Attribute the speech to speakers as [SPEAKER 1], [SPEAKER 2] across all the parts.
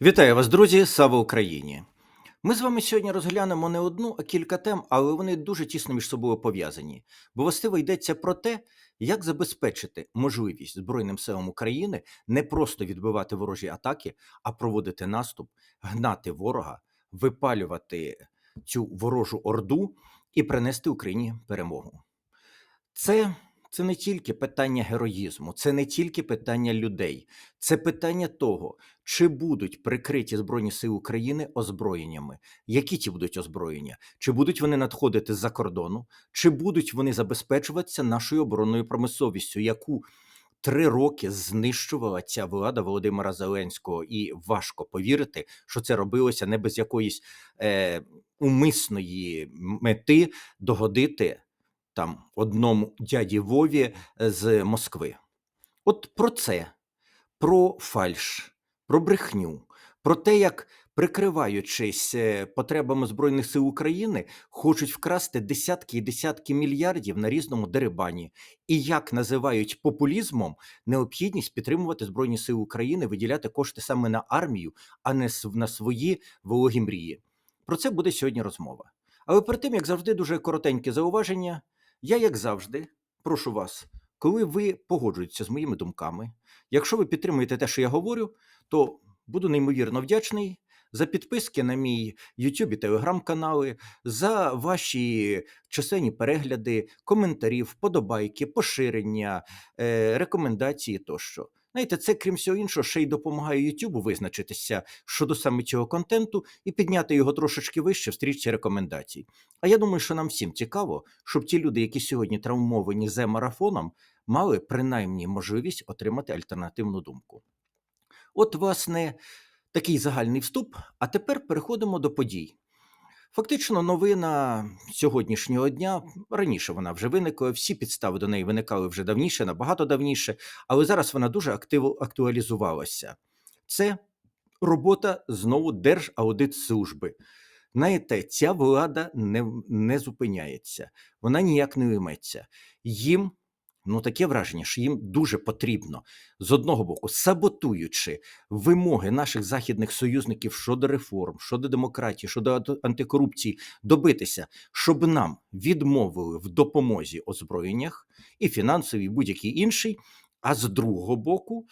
[SPEAKER 1] Вітаю вас, друзі! Слава Україні! Ми з вами сьогодні розглянемо не одну, а кілька тем, але вони дуже тісно між собою пов'язані. Бо властиво йдеться про те, як забезпечити можливість Збройним силам України не просто відбивати ворожі атаки, а проводити наступ, гнати ворога, випалювати цю ворожу орду і принести Україні перемогу. Це, це не тільки питання героїзму, це не тільки питання людей, це питання того, чи будуть прикриті Збройні Сили України озброєннями, які ті будуть озброєння, чи будуть вони надходити з-за кордону, чи будуть вони забезпечуватися нашою оборонною промисловістю, яку три роки знищувала ця влада Володимира Зеленського, і важко повірити, що це робилося не без якоїсь е, умисної мети догодити там одному дяді Вові е, з Москви. От про це, про фальш, про брехню, про те, як, прикриваючись е, потребами Збройних сил України, хочуть вкрасти десятки і десятки мільярдів на різному дерибані, і як називають популізмом необхідність підтримувати Збройні сили України, виділяти кошти саме на армію, а не на свої вологі мрії. Про це буде сьогодні розмова. Але перед тим, як завжди, дуже коротеньке зауваження. Я, як завжди, прошу вас, коли ви погоджуєтеся з моїми думками, якщо ви підтримуєте те, що я говорю, то буду неймовірно вдячний за підписки на мій YouTube і телеграм-канали, за ваші численні перегляди, коментарі, вподобайки, поширення, е, рекомендації тощо. Знаєте, це, крім всього іншого, ще й допомагає YouTube визначитися щодо саме цього контенту і підняти його трошечки вище в стрічці рекомендацій. А я думаю, що нам всім цікаво, щоб ті люди, які сьогодні травмовані з марафоном, мали принаймні можливість отримати альтернативну думку. От, власне, такий загальний вступ. А тепер переходимо до подій. Фактично, новина сьогоднішнього дня раніше вона вже виникла. Всі підстави до неї виникали вже давніше, набагато давніше, але зараз вона дуже активо актуалізувалася. Це робота знову Держаудитслужби. Знаєте, ця влада не, не зупиняється, вона ніяк не уйметься. Їм, ну таке враження, що їм дуже потрібно з одного боку, саботуючи вимоги наших західних союзників щодо реформ, щодо демократії, щодо антикорупції, добитися, щоб нам відмовили в допомозі озброєннях і фінансовій, і будь-якій іншій, а з другого боку.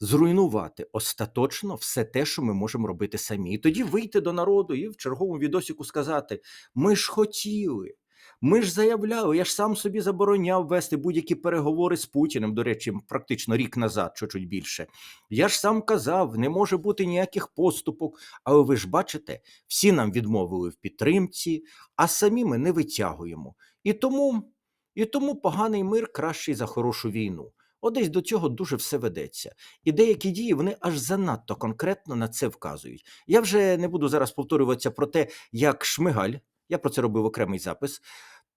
[SPEAKER 1] Зруйнувати остаточно все те, що ми можемо робити самі, і тоді вийти до народу і в черговому відосіку сказати: ми ж хотіли, ми ж заявляли, я ж сам собі забороняв вести будь-які переговори з Путіним, до речі, практично рік назад, чуть більше. Я ж сам казав, не може бути ніяких поступок. Але ви ж бачите, всі нам відмовили в підтримці, а самі ми не витягуємо. І тому, і тому поганий мир кращий за хорошу війну. От десь до цього дуже все ведеться. І деякі дії вони аж занадто конкретно на це вказують. Я вже не буду зараз повторюватися про те, як Шмигаль, я про це робив окремий запис,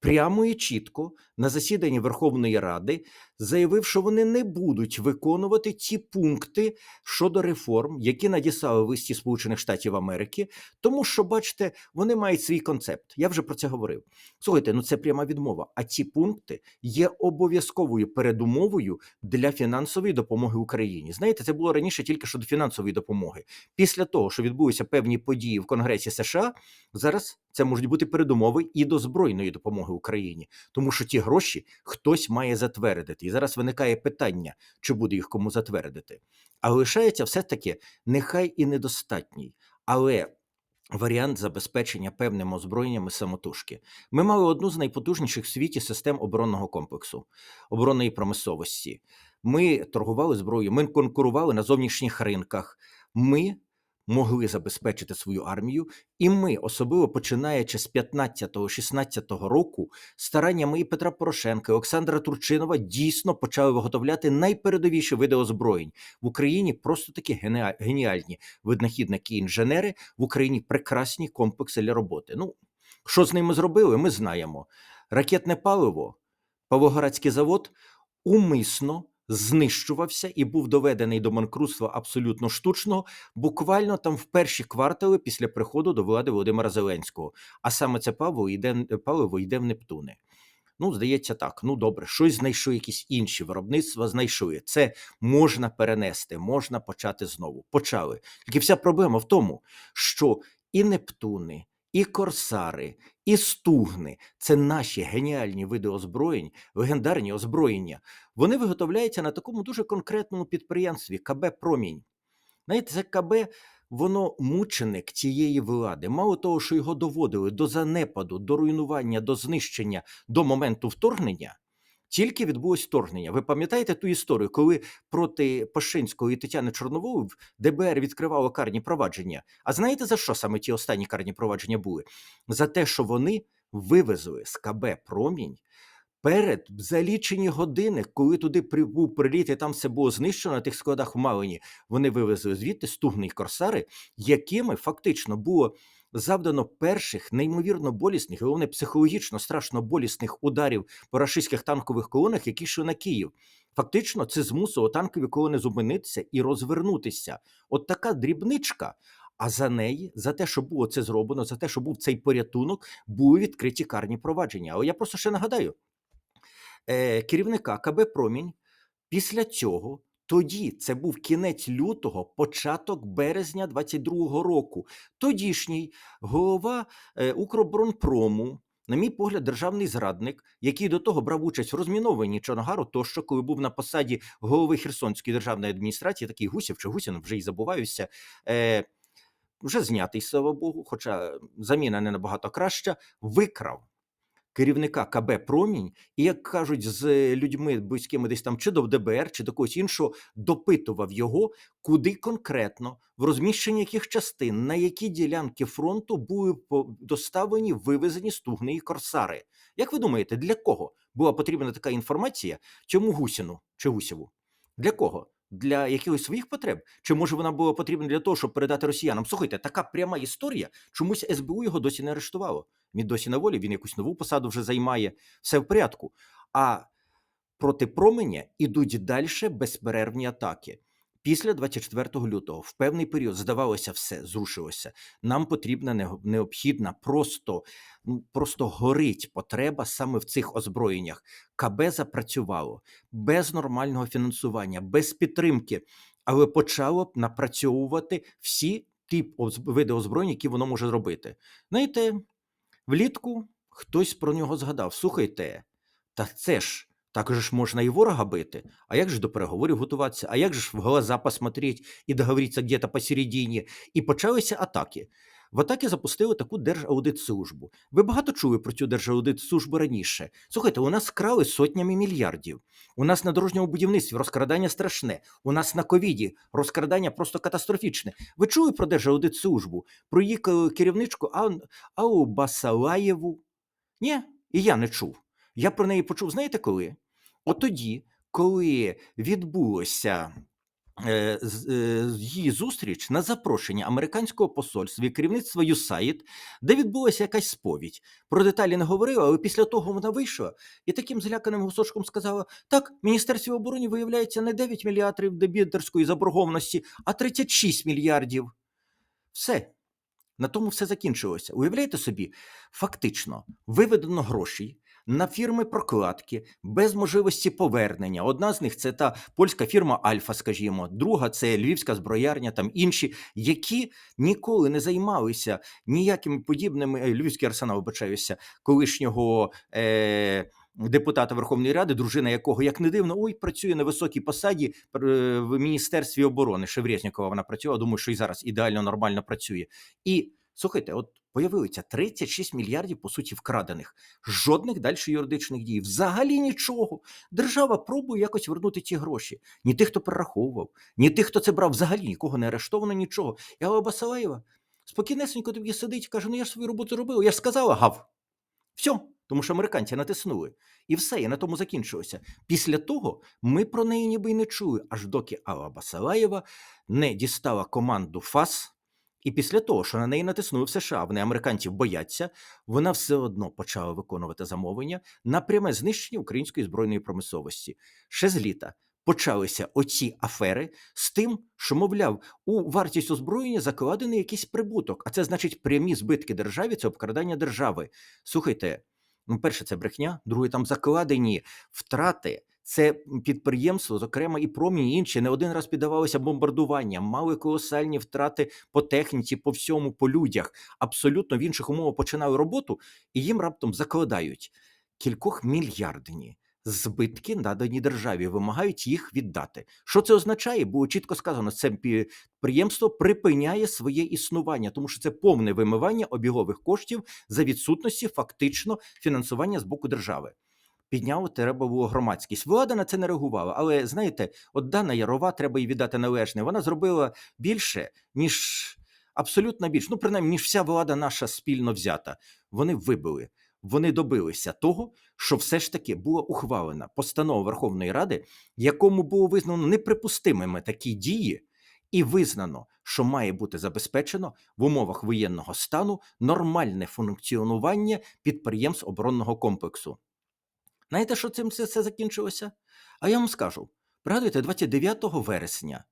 [SPEAKER 1] прямо і чітко на засіданні Верховної Ради заявив, що вони не будуть виконувати ті пункти щодо реформ, які надіслали в листі Сполучених Штатів Америки, тому що, бачите, вони мають свій концепт. Я вже про це говорив. Слухайте, ну це пряма відмова. А ці пункти є обов'язковою передумовою для фінансової допомоги Україні. Знаєте, це було раніше тільки щодо фінансової допомоги. Після того, що відбулися певні події в Конгресі США, зараз це можуть бути передумови і до збройної допомоги Україні, тому що ті гроші хтось має затвердити. І зараз виникає питання, чи буде їх кому затвердити. А лишається все-таки нехай і недостатній, але варіант забезпечення певним озброєннями самотужки. Ми мали одну з найпотужніших в світі систем оборонного комплексу, оборонної промисловості. Ми торгували зброєю, ми конкурували на зовнішніх ринках. Ми могли забезпечити свою армію, і ми, особливо починаючи з 15-16 року, стараннями і Петра Порошенка, і Олександра Турчинова дійсно почали виготовляти найпередовіші види озброєнь в Україні. Просто такі геніальні винахідники інженери в Україні прекрасні комплекси для роботи. Ну що з ними зробили? Ми знаємо. Ракетне паливо, Павлоградський завод умисно знищувався і був доведений до банкрутства абсолютно штучного, буквально там в перші квартали після приходу до влади Володимира Зеленського. А саме це паливо йде, паливо йде в Нептуни. Ну, здається, так. Ну добре, щось знайшли, якісь інші виробництва знайшли. Це можна перенести, можна почати знову. Почали. Тільки вся проблема в тому, що і Нептуни, і Корсари, і Стугни це наші геніальні види озброєнь, легендарні озброєння. Вони виготовляються на такому дуже конкретному підприємстві КБ Промінь. Знаєте, це КБ, воно мученик цієї влади. Мало того, що його доводили до занепаду, до руйнування, до знищення до моменту вторгнення. Тільки відбулось вторгнення. Ви пам'ятаєте ту історію, коли проти Пашинського і Тетяни Чорнової ДБР відкривало карні провадження? А знаєте за що саме ті останні карні провадження були? За те, що вони вивезли з КБ Промінь перед за лічені години, коли туди при- був приліт, і там все було знищено на тих складах в Малині, вони вивезли звідти стугни корсари, якими фактично було завдано перших неймовірно болісних, головне психологічно страшно болісних ударів по рашистських танкових колонах, які йшли на Київ. Фактично, це змусило танкові колони зупинитися і розвернутися. От така дрібничка. А за неї, за те, що було це зроблено, за те, що був цей порятунок, були відкриті карні провадження. Але я просто ще нагадаю: е, керівника КБ Промінь після цього. Тоді це був кінець лютого, початок березня 22-го року. Тодішній голова е, Укроборонпрому, на мій погляд, державний зрадник, який до того брав участь в розмінованні Чоногару, тощо, коли був на посаді голови Херсонської державної адміністрації, такий Гусєв чи Гусін, вже й забуваюся. Е, вже знятий, слава Богу, хоча заміна не набагато краща, викрав керівника КБ Промінь, і як кажуть, з людьми близькими десь там чи до ДБР, чи до когось іншого, допитував його, куди конкретно, в розміщенні яких частин, на які ділянки фронту були доставлені, вивезені стугни і корсари. Як ви думаєте, для кого була потрібна така інформація? Чому Гусіну чи Гусєву? Для кого? Для якихось своїх потреб? Чи може вона була потрібна для того, щоб передати росіянам? Слухайте, така пряма історія. Чомусь СБУ його досі не арештувало. Він досі на волі, він якусь нову посаду вже займає. Все в порядку. А проти променя ідуть далі безперервні атаки. Після 24 лютого, в певний період, здавалося, все зрушилося. Нам потрібна необхідна, просто, ну, просто горить потреба саме в цих озброєннях. КБ запрацювало без нормального фінансування, без підтримки, але почало напрацьовувати всі ті види озброєнь, які воно може зробити. Знаєте, влітку хтось про нього згадав: слухайте, та це ж також ж можна і ворога бити. А як же до переговорів готуватися? А як же ж в глаза посмотреть і договоритися где-то посередині? І почалися атаки. В атаки запустили таку Держаудитслужбу. Ви багато чули про цю Держаудитслужбу раніше. Слухайте, у нас крали сотнями мільярдів. У нас на дорожньому будівництві розкрадання страшне. У нас на ковіді розкрадання просто катастрофічне. Ви чули про Держаудитслужбу? Про її керівничку Аллу Басалаєву? Ні, і я не чув. Я про неї почув, знаєте коли? От тоді, коли відбулося її зустріч на запрошення американського посольства і керівництва USAID, де відбулася якась сповідь. Про деталі не говорила, але після того вона вийшла і таким зляканим гусочком сказала: так, Міністерстві оборони виявляється не 9 мільярдів дебіторської заборгованості, а 36 мільярдів. Все. На тому все закінчилося. Уявляєте собі, фактично виведено грошей на фірми прокладки без можливості повернення. Одна з них це та польська фірма Альфа, скажімо, друга це львівська зброярня, там інші, які ніколи не займалися ніякими подібними е, львівський арсенал, вибачаюся, колишнього. Е- Депутата Верховної Ради, дружина якого, як не дивно, ой, працює на високій посаді е, в Міністерстві оборони. Шеврезнікова вона працювала. Думаю, що і зараз ідеально нормально працює. І слухайте, от появилося 36 мільярдів по суті вкрадених, жодних далі юридичних дій, взагалі нічого. Держава пробує якось вернути ті гроші. Ні тих, хто перераховував, ні тих, хто це брав, взагалі нікого не арештовано, нічого. І Алла Басалаєва спокійнесенько тобі сидить і каже: Ну я ж свою роботу робив, я ж сказала, гав. Все, тому що американці натиснули. І все, і на тому закінчилося. Після того ми про неї ніби й не чули, аж доки Алла Басалаєва не дістала команду ФАС. І після того, що на неї натиснули в США, вони американців бояться, вона все одно почала виконувати замовлення на пряме знищення української збройної промисловості. Ще з літа почалися оці афери з тим, що, мовляв, у вартість озброєння закладений якийсь прибуток, а це значить прямі збитки державі, це обкрадання держави. Слухайте, Ну, перше, це брехня, друге, там закладені втрати. Це підприємство, зокрема, і промі, і інші не один раз піддавалося бомбардуванням, мали колосальні втрати по техніці, по всьому, по людях. Абсолютно в інших умовах починали роботу, і їм раптом закладають кількох мільярдні збитки надані державі, вимагають їх віддати. Що це означає? Було чітко сказано, це підприємство припиняє своє існування, тому що це повне вимивання обігових коштів за відсутності фактично фінансування з боку держави. Підняв треба було громадськість. Влада на це не реагувала. Але знаєте, от Дана Ярова треба їй віддати належне. Вона зробила більше, ніж абсолютно більше. Ну, принаймні, ніж вся влада наша спільно взята. Вони вибили. Вони добилися того, що все ж таки була ухвалена постанова Верховної Ради, якому було визнано неприпустимими такі дії, і визнано, що має бути забезпечено в умовах воєнного стану нормальне функціонування підприємств оборонного комплексу. Знаєте, що цим все, все закінчилося? А я вам скажу: пригадуєте, 29 вересня.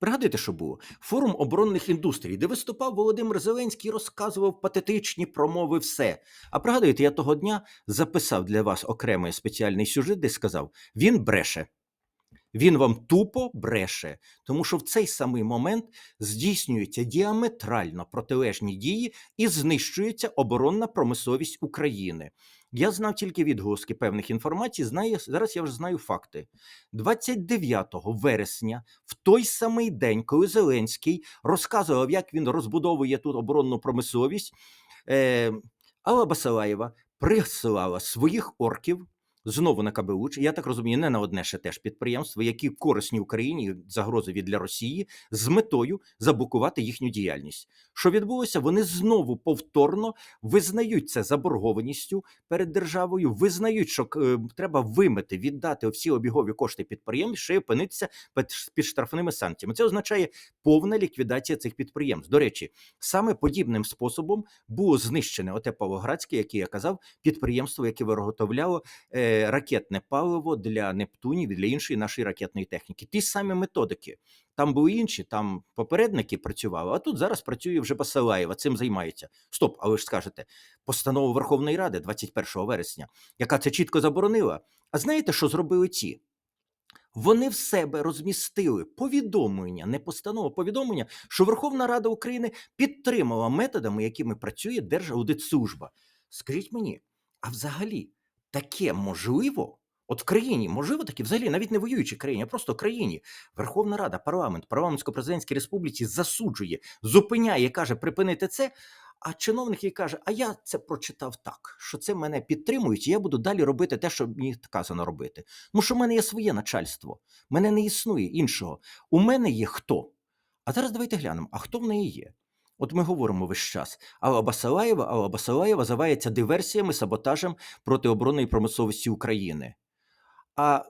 [SPEAKER 1] Пригадуйте, що було? Форум оборонних індустрій, де виступав Володимир Зеленський, розказував патетичні промови, все. А пригадуєте, я того дня записав для вас окремий спеціальний сюжет, де сказав: він бреше. Він вам тупо бреше, тому що в цей самий момент здійснюються діаметрально протилежні дії і знищується оборонна промисловість України. Я знав тільки відголоски певних інформацій. Знаю зараз. Я вже знаю факти. 29 вересня, в той самий день, коли Зеленський розказував, як він розбудовує тут оборонну промисловість, е, Алла Басалаєва присилала своїх орків знову на КБУЧ, я так розумію, не на одне ще теж підприємство, які корисні Україні загрозові для Росії, з метою заблокувати їхню діяльність. Що відбулося? Вони знову повторно визнають це заборгованістю перед державою, визнають, що е, треба вимити, віддати всі обігові кошти підприємств, ще й опинитися під, під штрафними санкціями. Це означає повна ліквідація цих підприємств. До речі, саме подібним способом було знищене оте Павлоградське, яке я казав, підприємство, яке виготовляло. Е, ракетне паливо для Нептунів і для іншої нашої ракетної техніки. Ті самі методики. Там були інші, там попередники працювали, а тут зараз працює вже Басилаєва, цим займається. Стоп, а ви ж скажете, постанова Верховної Ради 21 вересня, яка це чітко заборонила. А знаєте, що зробили ці? Вони в себе розмістили повідомлення, не постанова, повідомлення, що Верховна Рада України підтримала методами, якими працює Держаудитслужба. Скажіть мені, а взагалі таке можливо? От в країні можливо таке, взагалі, навіть не воюючій країні, а просто країні. Верховна Рада, парламент, парламентсько-президентській республіці засуджує, зупиняє, каже, припинити це. А чиновник їй каже: А я це прочитав так, що це мене підтримують, і я буду далі робити те, що мені казано робити. Тому що в мене є своє начальство, в мене не існує іншого. У мене є хто? А зараз давайте глянемо, а хто в неї є? От ми говоримо весь час. Алла Басалаєва, Алла Басалаєва завається диверсіями, саботажем проти оборонної промисловості України. А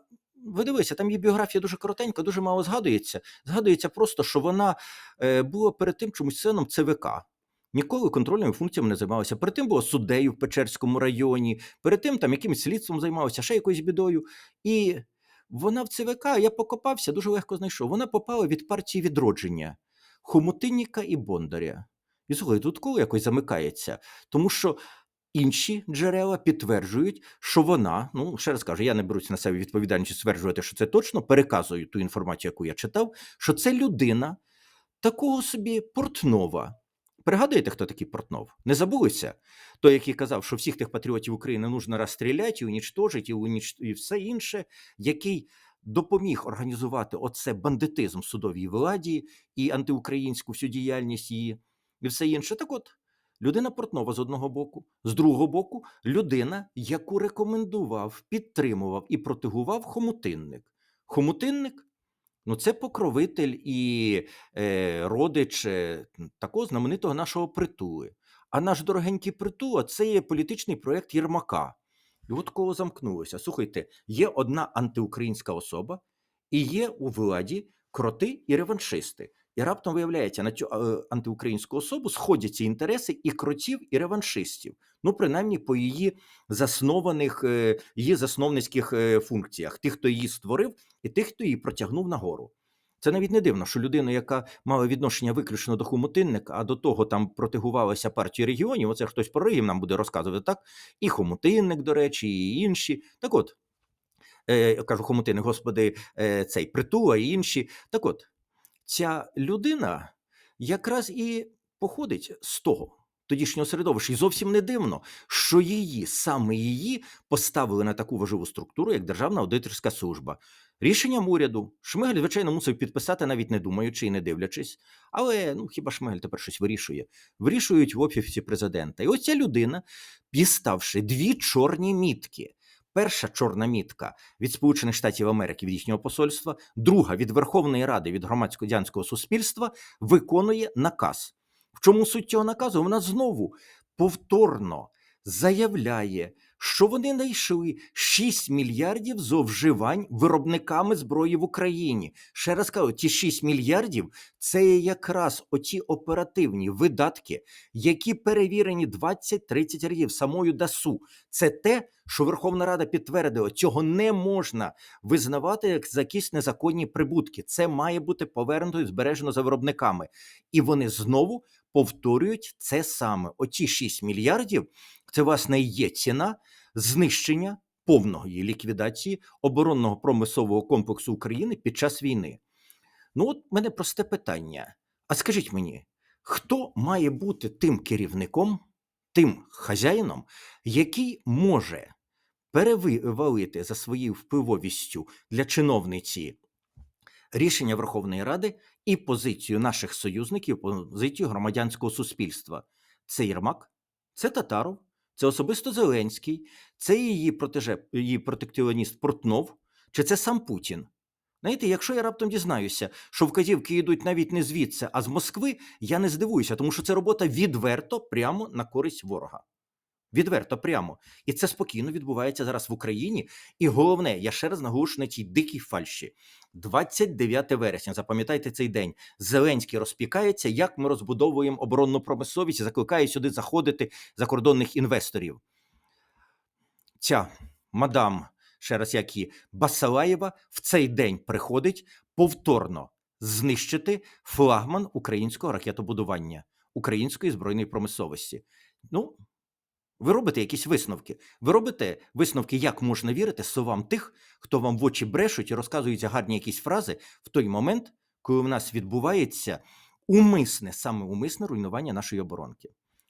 [SPEAKER 1] ви дивися, там її біографія дуже коротенька, дуже мало згадується. Згадується просто, що вона е, була перед тим чомусь членом ЦВК. Ніколи контрольними функціями не займалася. Перед тим була суддею в Печерському районі, перед тим там якимось слідством займалася, ще якоюсь бідою. І вона в ЦВК, я покопався, дуже легко знайшов. Вона попала від партії відродження. Хомутинніка і Бондаря. І слухай, тут коло якось замикається, тому що інші джерела підтверджують, що вона, ну ще раз кажу, я не берусь на себе відповідальність стверджувати, що це точно, переказую ту інформацію, яку я читав, що це людина такого собі Портнова. Пригадуєте, хто такий Портнов? Не забулися? Той, який казав, що всіх тих патріотів України нужно розстріляти, і унічтожити, і, уніч... і все інше, який допоміг організувати оце бандитизм судовій владі і антиукраїнську всю діяльність її, і все інше. Так от, людина Портнова з одного боку, з другого боку, людина, яку рекомендував, підтримував і протигував хомутинник. Хомутинник ну це покровитель і е, родич е, такого знаменитого нашого притули. А наш дорогенький притула це є політичний проєкт Єрмака. І от коло замкнулося. Слухайте, є одна антиукраїнська особа, і є у владі кроти і реваншисти. І раптом виявляється, на цю е, антиукраїнську особу сходяться інтереси і кротів, і реваншистів. Ну, принаймні, по її заснованих, е, її засновницьких е, функціях: тих, хто її створив, і тих, хто її протягнув нагору. Це навіть не дивно, що людина, яка мала відношення виключно до хомутинника, а до того там протигувалася партії регіонів, оце хтось про Ригів нам буде розказувати, так? І хомутинник, до речі, і інші. Так от, е, кажу хомутинник, господи, е, цей притула і інші. Так от, ця людина якраз і походить з того тодішнього середовища. І зовсім не дивно, що її, саме її, поставили на таку важливу структуру, як Державна аудиторська служба. Рішенням уряду Шмигаль, звичайно, мусив підписати, навіть не думаючи і не дивлячись. Але ну хіба Шмигаль тепер щось вирішує? Вирішують в офісі президента. І ось ця людина, діставши дві чорні мітки. Перша чорна мітка від Сполучених Штатів Америки від їхнього посольства, друга від Верховної Ради від громадсько-дянського суспільства виконує наказ. В чому суть цього наказу? Вона знову повторно заявляє, що вони знайшли 6 мільярдів зловживань виробниками зброї в Україні. Ще раз кажу, ті 6 мільярдів це якраз оті оперативні видатки, які перевірені 20-30 разів самою ДАСУ. Це те, що Верховна Рада підтвердила, цього не можна визнавати як за якісь незаконні прибутки. Це має бути повернуто і збережено за виробниками. І вони знову повторюють це саме. Оті 6 мільярдів це власне є ціна знищення повної ліквідації оборонного промислового комплексу України під час війни. Ну, от мене просте питання. А скажіть мені, хто має бути тим керівником, тим хазяїном, який може перевалити за своєю впливовістю для чиновниці рішення Верховної Ради і позицію наших союзників, позицію громадянського суспільства? Це Єрмак, це Татаров, це особисто Зеленський, це її протеже, її протектіоніст Портнов, чи це сам Путін? Знаєте, якщо я раптом дізнаюся, що вказівки йдуть навіть не звідси, а з Москви, я не здивуюся, тому що це робота відверто прямо на користь ворога. Відверто прямо. І це спокійно відбувається зараз в Україні. І головне, я ще раз наголошую на цій дикій фальші. 29 вересня, запам'ятайте цей день. Зеленський розпікається, як ми розбудовуємо оборонну промисловість і закликає сюди заходити закордонних інвесторів. Ця мадам, ще раз як і Басалаєва, в цей день приходить повторно знищити флагман українського ракетобудування, української збройної промисловості. Ну, ви робите якісь висновки. Ви робите висновки, як можна вірити словам тих, хто вам в очі брешуть і розказують гарні якісь фрази в той момент, коли в нас відбувається умисне, саме умисне руйнування нашої оборонки.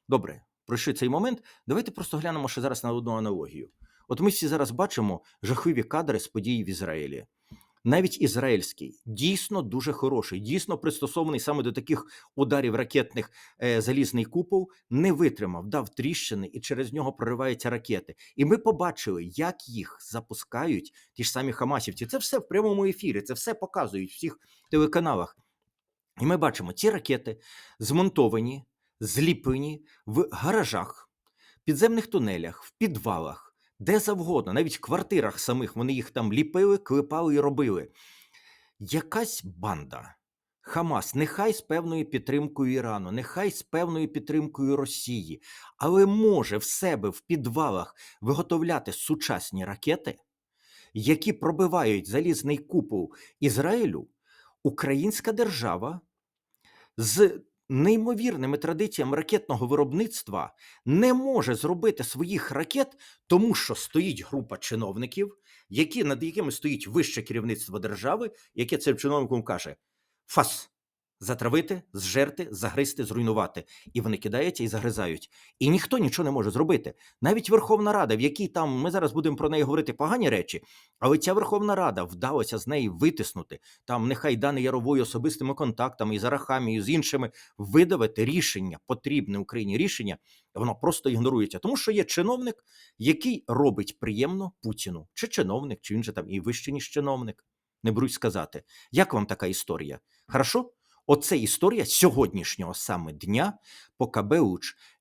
[SPEAKER 1] Добре, пройшли цей момент. Давайте просто глянемо ще зараз на одну аналогію. От ми всі зараз бачимо жахливі кадри з подій в Ізраїлі. Навіть ізраїльський дійсно дуже хороший, дійсно пристосований саме до таких ударів ракетних е, залізний купол, не витримав, дав тріщини, і через нього прориваються ракети. І ми побачили, як їх запускають ті ж самі Хамасівці. Це все в прямому ефірі, це все показують в всіх телеканалах. І ми бачимо, ці ракети змонтовані, зліплені в гаражах, підземних тунелях, в підвалах де завгодно, навіть в квартирах самих вони їх там ліпили, клепали і робили. Якась банда. Хамас, нехай з певною підтримкою Ірану, нехай з певною підтримкою Росії, але може в себе в підвалах виготовляти сучасні ракети, які пробивають залізний купол Ізраїлю, Українська держава з неймовірними традиціями ракетного виробництва не може зробити своїх ракет, тому що стоїть група чиновників, які над якими стоїть вище керівництво держави, яке цим чиновником каже: Фас. Затравити, зжерти, загризти, зруйнувати, і вони кидаються і загризають. І ніхто нічого не може зробити. Навіть Верховна Рада, в якій там ми зараз будемо про неї говорити погані речі, але ця Верховна Рада вдалося з неї витиснути там, нехай дане яровою особистими контактами і зарахами, і з іншими видавити рішення, потрібне Україні рішення, воно просто ігнорується, тому що є чиновник, який робить приємно Путіну, чи чиновник, чи він же там і вище ніж чиновник. Не беруть сказати, як вам така історія? Хорошо? Оце історія сьогоднішнього саме дня по КБ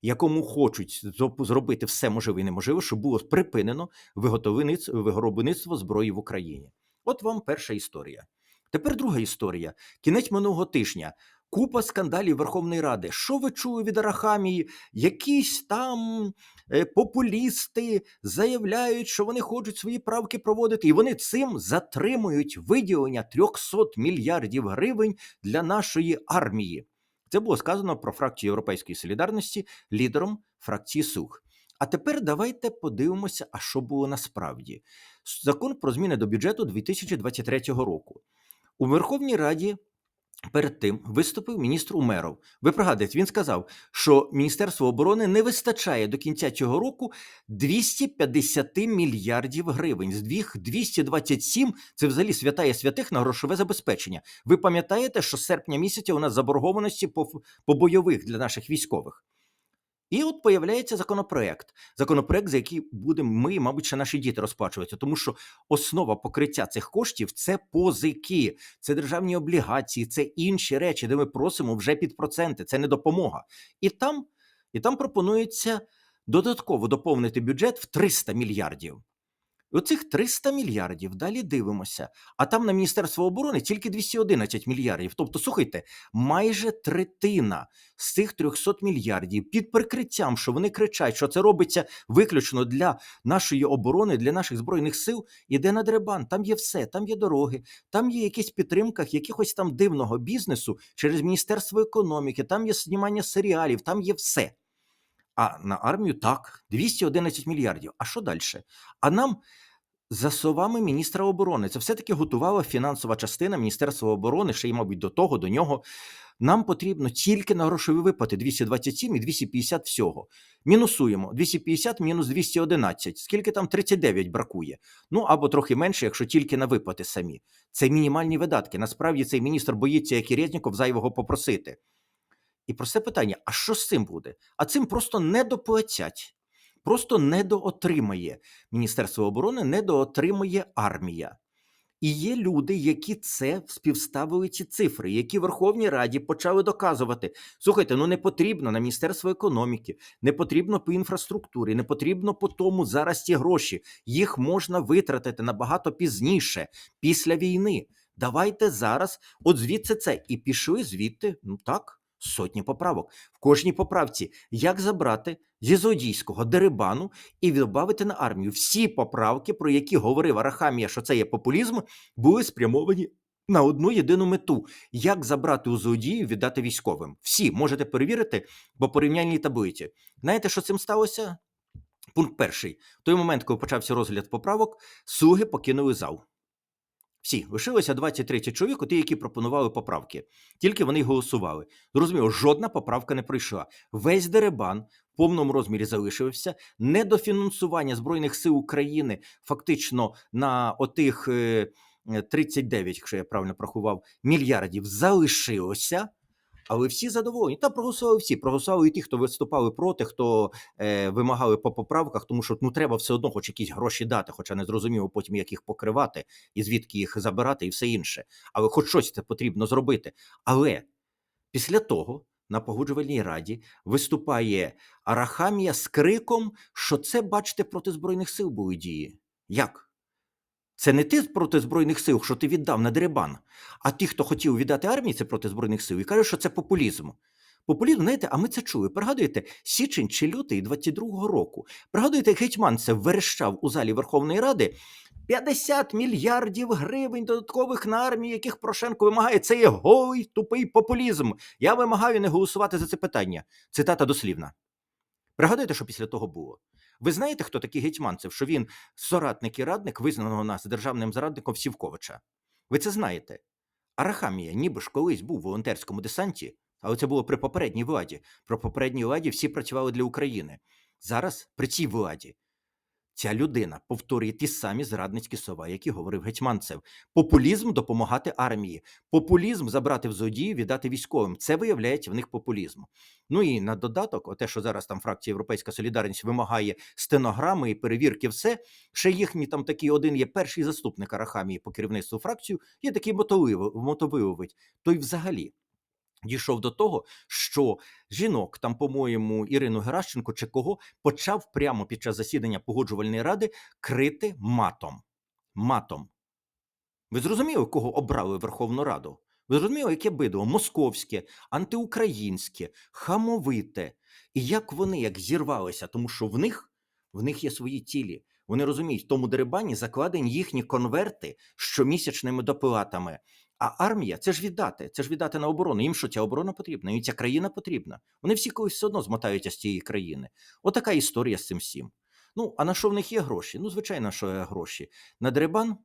[SPEAKER 1] якому хочуть зробити все можливе і неможливе, щоб було припинено виробництво зброї в Україні. От вам перша історія. Тепер друга історія. Кінець минулого тижня. Купа скандалів Верховної Ради. Що ви чули від Арахамії? Якісь там е, популісти заявляють, що вони хочуть свої правки проводити, і вони цим затримують виділення 300 мільярдів гривень для нашої армії. Це було сказано про фракцію Європейської солідарності лідером фракції Сух. А тепер давайте подивимося, а що було насправді. Закон про зміни до бюджету 2023 року. У Верховній Раді перед тим виступив міністр Умеров. Ви пригадуєте, він сказав, що Міністерство оборони не вистачає до кінця цього року 250 мільярдів гривень. З них 227 – це взагалі святає святих на грошове забезпечення. Ви пам'ятаєте, що з серпня місяця у нас заборгованості по, по бойових для наших військових? І от появляється законопроект. Законопроект, за який будемо ми, мабуть, ще наші діти розплачуватися, тому що основа покриття цих коштів це позики, це державні облігації, це інші речі, де ми просимо вже під проценти. Це не допомога. І там, і там пропонується додатково доповнити бюджет в 300 мільярдів. Оцих 300 мільярдів далі дивимося. А там на Міністерство оборони тільки 211 мільярдів. Тобто, слухайте, майже третина з цих 300 мільярдів під прикриттям, що вони кричать, що це робиться виключно для нашої оборони, для наших збройних сил, іде на дребан. Там є все, там є дороги, там є якісь підтримка якихось там дивного бізнесу через Міністерство економіки, там є знімання серіалів, там є все. А на армію так, 211 мільярдів. А що далі? А нам, за словами міністра оборони, це все-таки готувала фінансова частина Міністерства оборони, ще й, мабуть, до того, до нього. Нам потрібно тільки на грошові виплати 227 і 250 всього. Мінусуємо 250 мінус 211. Скільки там 39 бракує? Ну або трохи менше, якщо тільки на виплати самі. Це мінімальні видатки. Насправді цей міністр боїться, як і Резніков, зайвого попросити. І просте питання: а що з цим буде? А цим просто не доплатять, просто недоотримає Міністерство оборони, недоотримає армія. І є люди, які це співставили ці цифри, які Верховній Раді почали доказувати: слухайте, ну не потрібно на Міністерство економіки, не потрібно по інфраструктурі, не потрібно по тому зараз ті гроші. Їх можна витратити набагато пізніше, після війни. Давайте зараз, от звідси це, і пішли звідти, ну так сотні поправок. В кожній поправці як забрати зі злодійського дерибану і додати на армію. Всі поправки, про які говорив Арахамія, що це є популізм, були спрямовані на одну єдину мету: як забрати у злодіїв, віддати військовим. Всі можете перевірити по порівняльній таблиці. Знаєте, що цим сталося? Пункт перший. В той момент, коли почався розгляд поправок, слуги покинули зал. Всі лишилося 23 чоловік, ті, які пропонували поправки. Тільки вони й голосували. Зрозуміло, жодна поправка не пройшла. Весь деребан в повному розмірі залишився. Недофінансування Збройних сил України фактично на отих е, 39, якщо я правильно прохував, мільярдів залишилося. Але всі задоволені. Та проголосували всі. Проголосували і ті, хто виступали проти, хто е, вимагали по поправках, тому що ну треба все одно, хоч якісь гроші дати, хоча не зрозуміло потім, як їх покривати і звідки їх забирати, і все інше. Але хоч щось це потрібно зробити. Але після того на погоджувальній раді виступає Арахамія з криком, що це, бачите, проти збройних сил були дії. Як? Це не ти проти збройних сил, що ти віддав на деребан, а ті, хто хотів віддати армії, це проти збройних сил, і кажуть, що це популізм. Популізм, знаєте, а ми це чули. Пригадуєте, січень чи лютий 22-го року. Пригадуєте, як Гетьманцев верещав у залі Верховної Ради 50 мільярдів гривень додаткових на армію, яких Порошенко вимагає. Це є голий тупий популізм. Я вимагаю не голосувати за це питання. Цитата дослівна. Пригадуєте, що після того було? Ви знаєте, хто такий Гетьманцев? Що він соратник і радник визнаного нас державним зрадником Сівковича? Ви це знаєте? Арахамія, ніби ж колись був в волонтерському десанті, але це було при попередній владі. Про попередній владі всі працювали для України. Зараз при цій владі ця людина повторює ті самі зрадницькі слова, які говорив Гетьманцев. Популізм допомагати армії, популізм забрати в злодії, віддати військовим. Це виявляється в них популізм. Ну і на додаток, те, що зараз там фракція Європейська Солідарність вимагає стенограми і перевірки, все ще їхній там такий один є перший заступник Арахамії по керівництву фракцію, є такий мотовиловець. Той взагалі. Дійшов до того, що жінок, там, по-моєму, Ірину Геращенко чи кого почав прямо під час засідання погоджувальної ради крити матом. Матом. Ви зрозуміли, кого обрали Верховну Раду? Ви зрозуміли, яке бидло? Московське, антиукраїнське, хамовите. І як вони як зірвалися, тому що в них, в них є свої цілі. Вони розуміють, в тому дерибані закладені їхні конверти щомісячними доплатами. А армія це ж віддати, це ж віддати на оборону. Їм що ця оборона потрібна? Їм ця країна потрібна. Вони всі колись все одно змотаються з цієї країни. Отака історія з цим всім. Ну, а на що в них є гроші? Ну, звичайно, що є гроші. На дерибан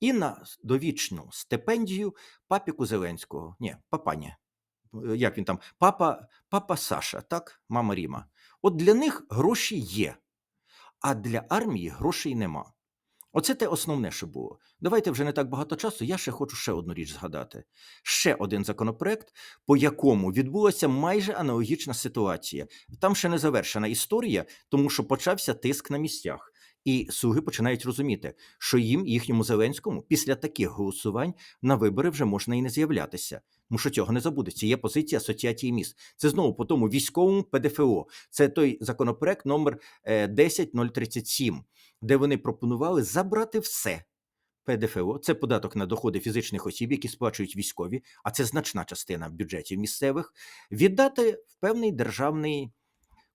[SPEAKER 1] і на довічну стипендію папіку Зеленського. Ні, папаня. Е, Як він там? Папа, папа Саша, так? Мама Ріма. От для них гроші є, а для армії грошей нема. Оце те основне, що було. Давайте вже не так багато часу. Я ще хочу ще одну річ згадати. Ще один законопроект, по якому відбулася майже аналогічна ситуація. Там ще не завершена історія, тому що почався тиск на місцях. І слуги починають розуміти, що їм, їхньому Зеленському, після таких голосувань на вибори вже можна і не з'являтися. Тому що цього не забудеться. Є позиція асоціації міст. Це знову по тому військовому ПДФО. Це той законопроект номер е, 10037, де вони пропонували забрати все. ПДФО це податок на доходи фізичних осіб, які сплачують військові, а це значна частина бюджетів місцевих, віддати в певний державний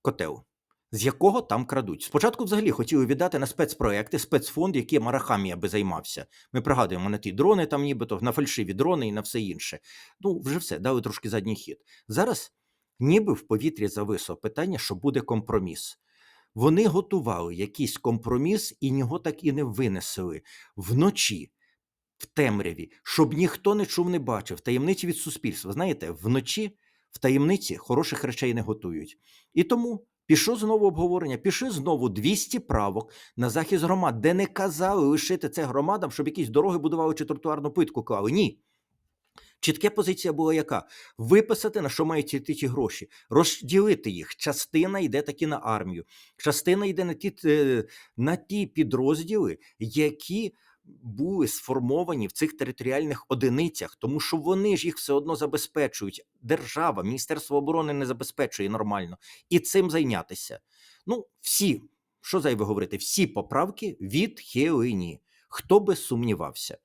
[SPEAKER 1] котел, з якого там крадуть. Спочатку взагалі хотіли віддати на спецпроекти, спецфонд, який Марахамі аби займався. Ми пригадуємо на ті дрони, там нібито на фальшиві дрони і на все інше. Ну, вже все, дали трошки задній хід. Зараз ніби в повітрі зависло питання, що буде компроміс. Вони готували якийсь компроміс і його так і не винесли вночі, в темряві, щоб ніхто не чув, не бачив. Таємниці від суспільства. Знаєте, вночі в таємниці хороших речей не готують. І тому пішло знову обговорення, пішли знову 200 правок на захист громад, де не казали лишити це громадам, щоб якісь дороги будували чи тротуарну плитку клали. Ні. Чітка позиція була яка? Виписати, на що мають йти ті гроші, розділити їх. Частина йде таки на армію, частина йде на ті, е, на ті підрозділи, які були сформовані в цих територіальних одиницях, тому що вони ж їх все одно забезпечують. Держава, Міністерство оборони не забезпечує нормально. І цим зайнятися. Ну, всі, що зайве говорити, всі поправки відхилені. Хто би сумнівався.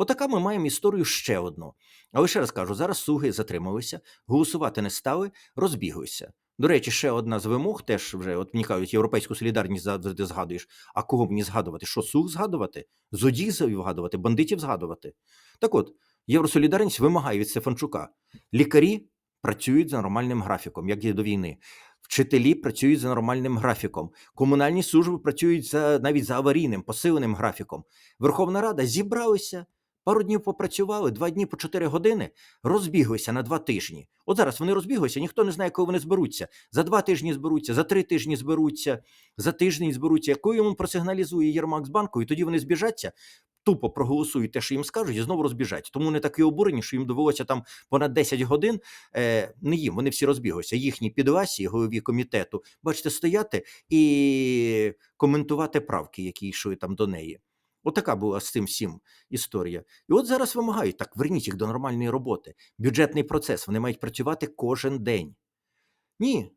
[SPEAKER 1] Отака ми маємо історію ще одну. Але ще раз кажу: зараз слуги затрималися, голосувати не стали, розбіглися. До речі, ще одна з вимог, теж вже от мені кажуть, європейську солідарність завжди згадуєш. А кого мені згадувати? Що слуг згадувати? Зодійців згадувати, бандитів згадувати. Так от, Євросолідарність вимагає від Стефанчука. Лікарі працюють за нормальним графіком, як і до війни. Вчителі працюють за нормальним графіком, комунальні служби працюють за навіть за аварійним, посиленим графіком. Верховна Рада зібралися, пару днів попрацювали, два дні по чотири години, розбіглися на два тижні. От зараз вони розбіглися, ніхто не знає, коли вони зберуться. За два тижні зберуться, за три тижні зберуться, за тиждень зберуться. Яку йому просигналізує Єрмак з банку, і тоді вони збіжаться, тупо проголосують те, що їм скажуть, і знову розбіжать. Тому вони такі обурені, що їм довелося там понад 10 годин. Е, не їм, вони всі розбіглися. Їхні підвасі, голові комітету, бачите, стояти і коментувати правки, які йшли там до неї. Отака була з цим всім історія. І от зараз вимагають так, верніть їх до нормальної роботи. Бюджетний процес, вони мають працювати кожен день. Ні,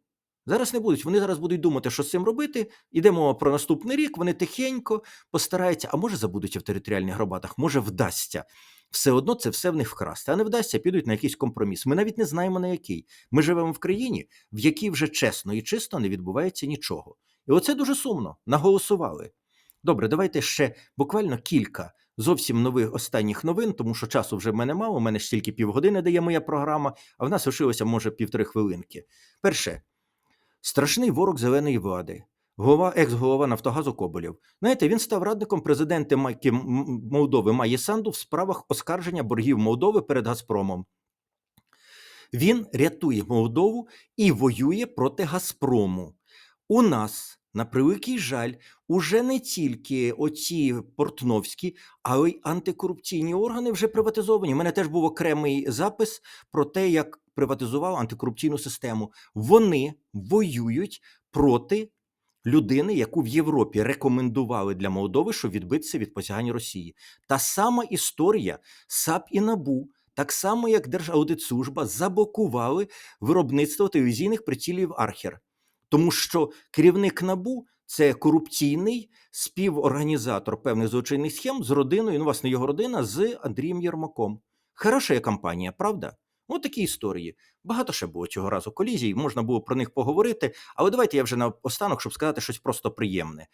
[SPEAKER 1] зараз не будуть. Вони зараз будуть думати, що з цим робити. Йдемо про наступний рік, вони тихенько постараються, а може забудуть в територіальних громадах, може вдасться. Все одно це все в них вкрасти, а не вдасться, підуть на якийсь компроміс. Ми навіть не знаємо на який. Ми живемо в країні, в якій вже чесно і чисто не відбувається нічого. І оце дуже сумно. Наголосували. Добре, давайте ще буквально кілька зовсім нових останніх новин, тому що часу вже в мене мало. У мене ж тільки півгодини дає моя програма, а в нас лишилося, може, півтори хвилинки. Перше, страшний ворог зеленої влади. Голова, екс-голова Нафтогазу Коболєв. Знаєте, він став радником президента Майки Молдови Маї Санду в справах оскарження боргів Молдови перед Газпромом. Він рятує Молдову і воює проти Газпрому. У нас, на превеликий жаль, уже не тільки оці портновські, але й антикорупційні органи вже приватизовані. У мене теж був окремий запис про те, як приватизував антикорупційну систему. Вони воюють проти людини, яку в Європі рекомендували для Молдови, щоб відбитися від посягань Росії. Та сама історія САП і НАБУ. Так само, як Держаудитслужба заблокували виробництво телевізійних прицілів Архер, тому що керівник НАБУ це корупційний співорганізатор певних злочинних схем з родиною. Ну, власне, його родина з Андрієм Єрмаком. Хороша є кампанія, правда? Ось такі історії. Багато ще було цього разу колізій, можна було про них поговорити, але давайте я вже на останок, щоб сказати щось просто приємне.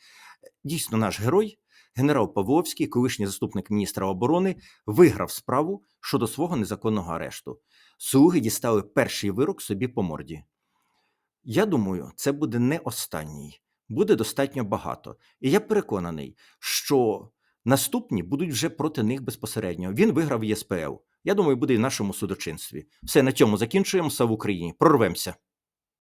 [SPEAKER 1] Дійсно, наш герой, генерал Павловський, колишній заступник міністра оборони, виграв справу щодо свого незаконного арешту. Слуги дістали перший вирок собі по морді. Я думаю, це буде не останній, буде достатньо багато. І я переконаний, що наступні будуть вже проти них безпосередньо. Він виграв ЄСПЛ. Я думаю, буде і в нашому судочинстві. Все на цьому закінчуємо. Слава Україні! Прорвемося!